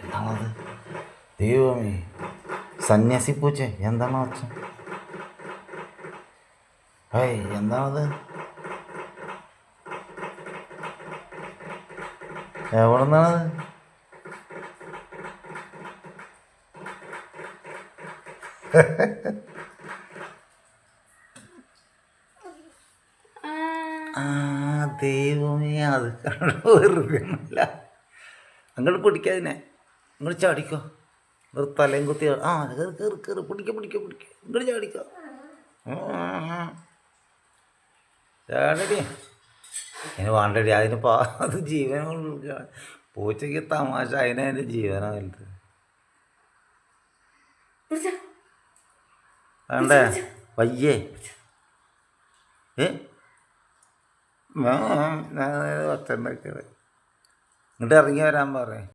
എന്താണത്? ദൈവമേ സന്യാസി പൂച്ച എന്താണോ അച്ഛ ഹേയ് എന്താണത്? എവിടെ നിന്നാണത് ആ ദൈവമേ അത് വെറുതെയല്ല അങ്ങോട്ട് പിടിക്കാതിനെ ഇങ്ങോട്ട് ചാടിക്കോ. ഒരു തലയും കുത്തി ആ കയറി കയറി കയറി പിടിക്കോ പിടിക്കോ പിടിക്കോ. ഇങ്ങോട്ട് ചാടിക്കോ. ചാടടി. അതിന് വേണ്ടടി അതിന് പാ അത് കൊണ്ട് പൂച്ചയ്ക്ക് തമാശ അതിനെ അതിന്റെ ജീവനാ വലുത്. വേണ്ടേ? വയ്യേ. ഏ? ഞാൻ ഉണ്ടാക്കിയത് ഇങ്ങോട്ട് ഇറങ്ങി വരാൻ പറ